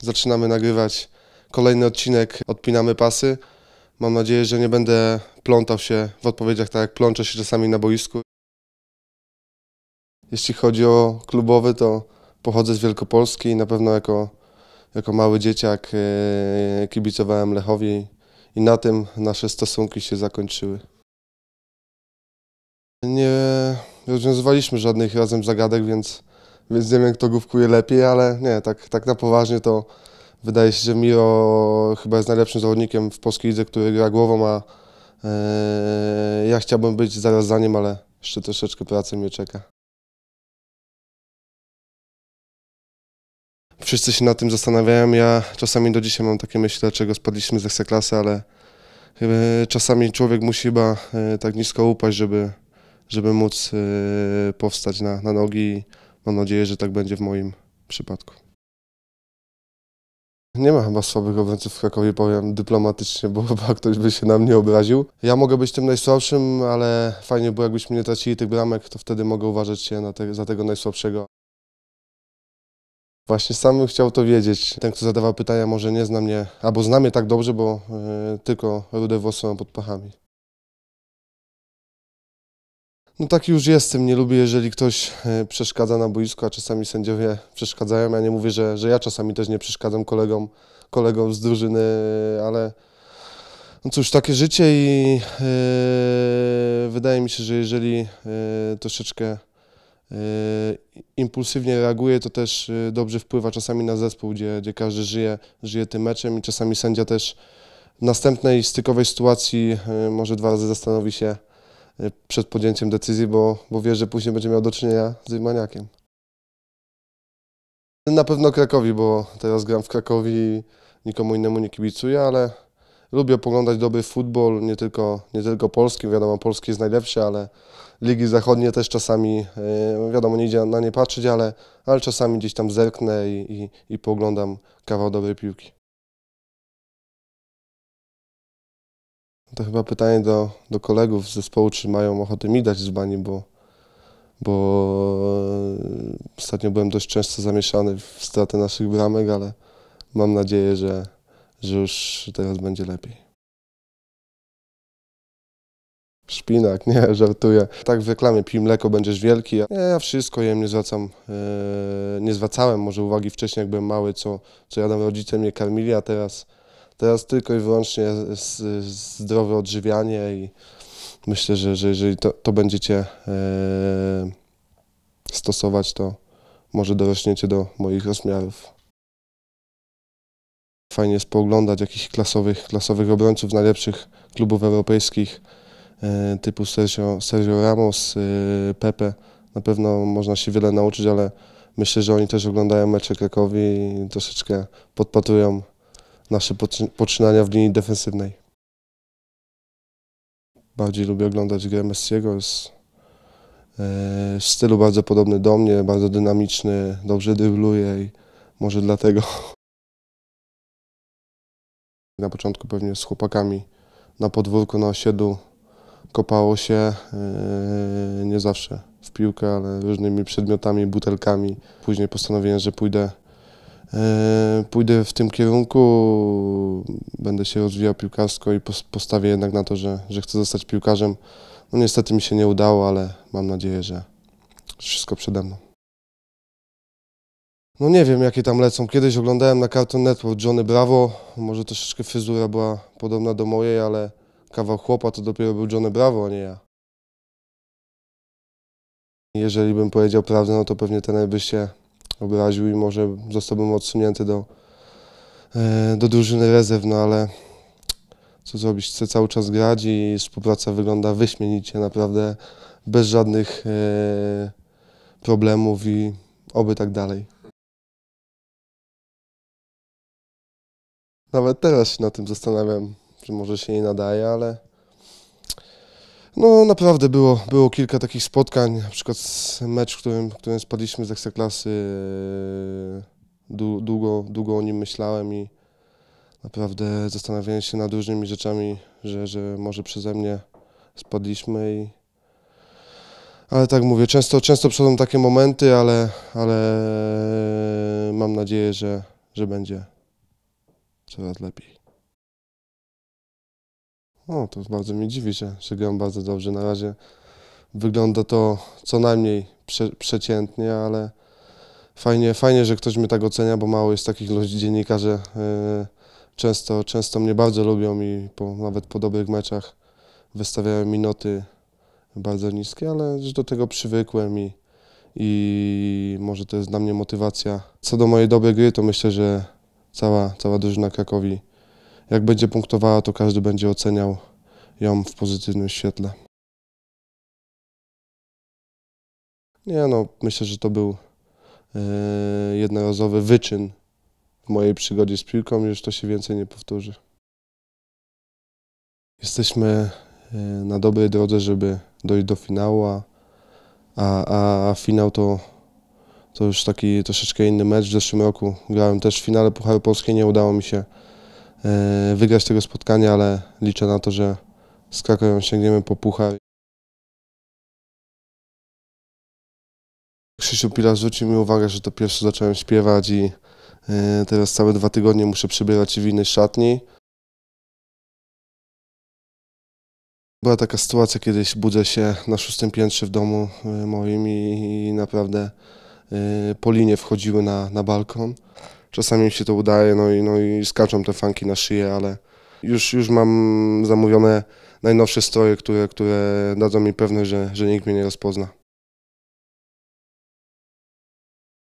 zaczynamy nagrywać kolejny odcinek Odpinamy pasy. Mam nadzieję, że nie będę plątał się w odpowiedziach tak jak plączę się czasami na boisku. Jeśli chodzi o klubowy, to pochodzę z Wielkopolski i na pewno jako, jako mały dzieciak e, kibicowałem Lechowi i na tym nasze stosunki się zakończyły. Nie rozwiązywaliśmy żadnych razem zagadek, więc, więc nie wiem, kto główkuje lepiej, ale nie, tak, tak na poważnie to wydaje się, że Miro chyba jest najlepszym zawodnikiem w polskiej lidze, który gra głową, a e, ja chciałbym być zaraz za nim, ale jeszcze troszeczkę pracy mnie czeka. Wszyscy się nad tym zastanawiają. Ja czasami do dzisiaj mam takie myśli, dlaczego spadliśmy z Ekstraklasy, ale e, czasami człowiek musi chyba e, tak nisko upaść, żeby, żeby móc e, powstać na, na nogi mam nadzieję, że tak będzie w moim przypadku. Nie ma chyba słabych obrońców w Krakowie, powiem dyplomatycznie, bo chyba ktoś by się na mnie obraził. Ja mogę być tym najsłabszym, ale fajnie było, jakbyśmy nie tracili tych bramek, to wtedy mogę uważać się te, za tego najsłabszego. Właśnie sam bym chciał to wiedzieć. Ten, kto zadawał pytania, może nie zna mnie, albo zna mnie tak dobrze, bo y, tylko rude włosy mam pod pachami. No taki już jestem, nie lubię, jeżeli ktoś y, przeszkadza na boisku, a czasami sędziowie przeszkadzają. Ja nie mówię, że, że ja czasami też nie przeszkadzam kolegom, kolegom z drużyny, ale no cóż, takie życie i yy, wydaje mi się, że jeżeli yy, troszeczkę impulsywnie reaguje, to też dobrze wpływa czasami na zespół, gdzie, gdzie każdy żyje, żyje tym meczem i czasami sędzia też w następnej stykowej sytuacji może dwa razy zastanowi się przed podjęciem decyzji, bo, bo wie, że później będzie miał do czynienia z maniakiem. Na pewno Krakowi, bo teraz gram w Krakowi i nikomu innemu nie kibicuję, ale lubię poglądać dobry futbol, nie tylko, nie tylko polski, wiadomo, polski jest najlepszy, ale ligi zachodnie też czasami, e, wiadomo, nie idzie na nie patrzeć, ale, ale czasami gdzieś tam zerknę i, i, i poglądam kawał dobrej piłki. To chyba pytanie do, do kolegów z zespołu, czy mają ochotę mi dać z bani, bo, bo e, ostatnio byłem dość często zamieszany w stratę naszych bramek, ale mam nadzieję, że, że już teraz będzie lepiej. Szpinak, nie, żartuję. Tak w reklamie pij mleko, będziesz wielki. Nie, ja wszystko jem, nie zwracam, e, nie zwracałem może uwagi wcześniej, jak byłem mały, co, co jadam rodzice mnie karmili, a teraz, teraz tylko i wyłącznie zdrowe odżywianie i myślę, że, że jeżeli to, to będziecie e, stosować, to może dorośniecie do moich rozmiarów. Fajnie jest pooglądać jakichś klasowych, klasowych obrońców najlepszych klubów europejskich. E, typu Sergio, Sergio Ramos, e, Pepe. Na pewno można się wiele nauczyć, ale myślę, że oni też oglądają mecze Krakowi i troszeczkę podpatrują nasze poczynania w linii defensywnej. Bardziej lubię oglądać grę Messiego. Jest e, w stylu bardzo podobny do mnie, bardzo dynamiczny, dobrze drybluje i może dlatego na początku pewnie z chłopakami na podwórku, na osiedlu kopało się yy, nie zawsze w piłkę, ale różnymi przedmiotami, butelkami. Później postanowiłem, że pójdę, pójdę w tym kierunku, będę się rozwijał piłkarsko i postawię jednak na to, że, że chcę zostać piłkarzem. No niestety mi się nie udało, ale mam nadzieję, że wszystko przede mną. No nie wiem, jakie tam lecą. Kiedyś oglądałem na Cartoon Network Johnny Bravo. Może troszeczkę fryzura była podobna do mojej, ale kawał chłopa to dopiero był Johnny Bravo, a nie ja. Jeżeli bym powiedział prawdę, no to pewnie ten by się obraził i może zostałbym odsunięty do, e, do drużyny rezerw, no ale co zrobić, chcę cały czas grać i współpraca wygląda wyśmienicie, naprawdę bez żadnych e, problemów i oby tak dalej. Nawet teraz się na tym zastanawiam że może się nie nadaje, ale no naprawdę było, było kilka takich spotkań, na przykład mecz, w którym, w którym spadliśmy z Ekstraklasy, długo, długo o nim myślałem i naprawdę zastanawiałem się nad różnymi rzeczami, że, że może przeze mnie spadliśmy i ale tak mówię, często, często przychodzą takie momenty, ale, ale mam nadzieję, że, że będzie coraz lepiej. O, to bardzo mnie dziwi, że, gram bardzo dobrze. Na razie wygląda to co najmniej prze, przeciętnie, ale fajnie, fajnie, że ktoś mnie tak ocenia, bo mało jest takich ludzi, dziennikarzy. Yy, często, często mnie bardzo lubią i po, nawet po dobrych meczach wystawiają mi noty bardzo niskie, ale już do tego przywykłem i, i może to jest dla mnie motywacja. Co do mojej dobrej gry, to myślę, że cała, cała drużyna Krakowi, jak będzie punktowała, to każdy będzie oceniał ją w pozytywnym świetle. Nie no, myślę, że to był e, jednorazowy wyczyn w mojej przygodzie z piłką, już to się więcej nie powtórzy. Jesteśmy e, na dobrej drodze, żeby dojść do finału, a, a, a finał to, to już taki troszeczkę inny mecz. W zeszłym roku grałem też w finale Pucharu Polskiej, nie udało mi się wygrać tego spotkania, ale liczę na to, że z Krakowem sięgniemy po puchar. Krzysiu Pilar zwrócił mi uwagę, że to pierwszy zacząłem śpiewać i e, teraz całe dwa tygodnie muszę przebierać się w innej szatni. Była taka sytuacja, kiedyś budzę się na szóstym piętrze w domu e, moim i, i naprawdę y, po linie wchodziły na, na balkon. Czasami mi się to udaje, no i, no i skaczą te fanki na szyję, ale już, już mam zamówione najnowsze stroje, które, które dadzą mi pewność, że, że nikt mnie nie rozpozna.